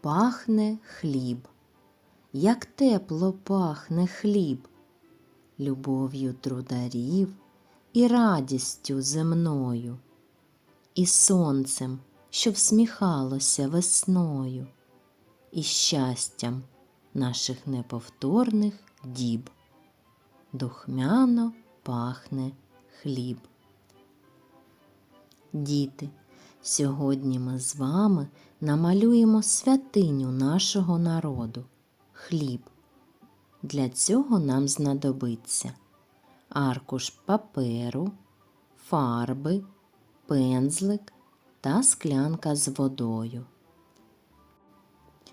пахне хліб, як тепло пахне хліб, любов'ю трударів і радістю земною, і сонцем, що всміхалося весною, і щастям наших неповторних діб. Духмяно пахне хліб. Діти, сьогодні ми з вами намалюємо святиню нашого народу хліб. Для цього нам знадобиться аркуш паперу, фарби, пензлик та склянка з водою.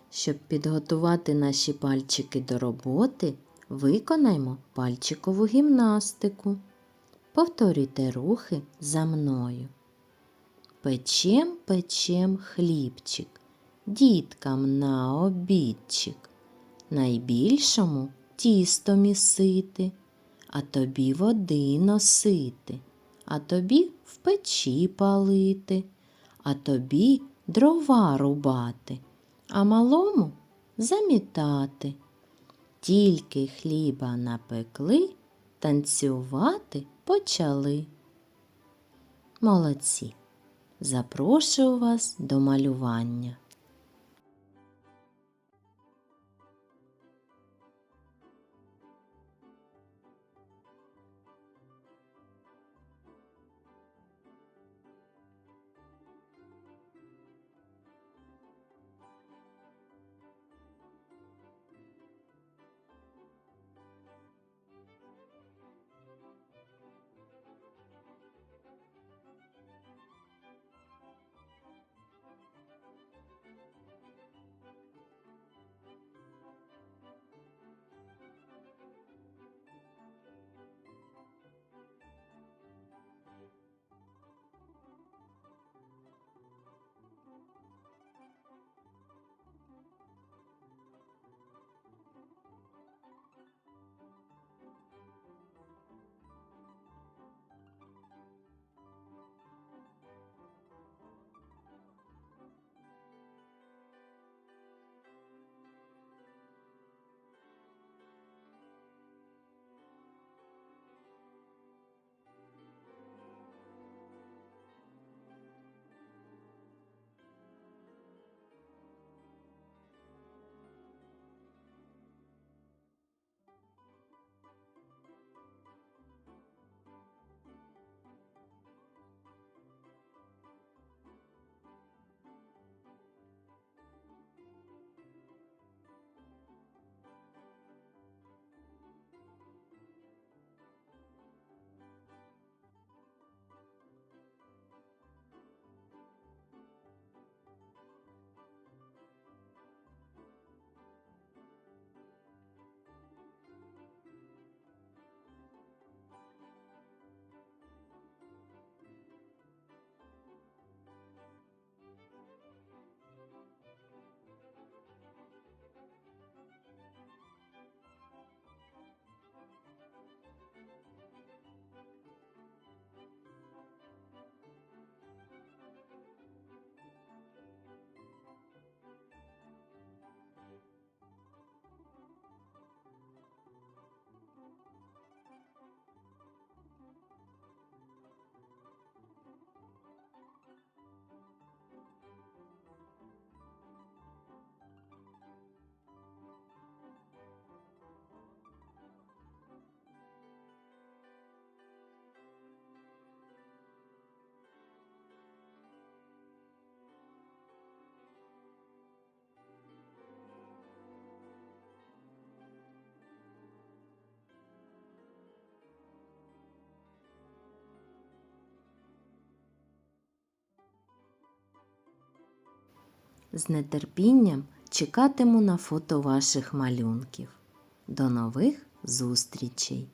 Щоб підготувати наші пальчики до роботи, виконаймо пальчикову гімнастику. Повторюйте рухи за мною. Печем, печем хлібчик, діткам на обідчик, найбільшому тісто місити, а тобі води носити, а тобі в печі палити, а тобі дрова рубати, а малому замітати. Тільки хліба напекли, танцювати почали. Молодці! Запрошую вас до малювання. З нетерпінням чекатиму на фото ваших малюнків. До нових зустрічей!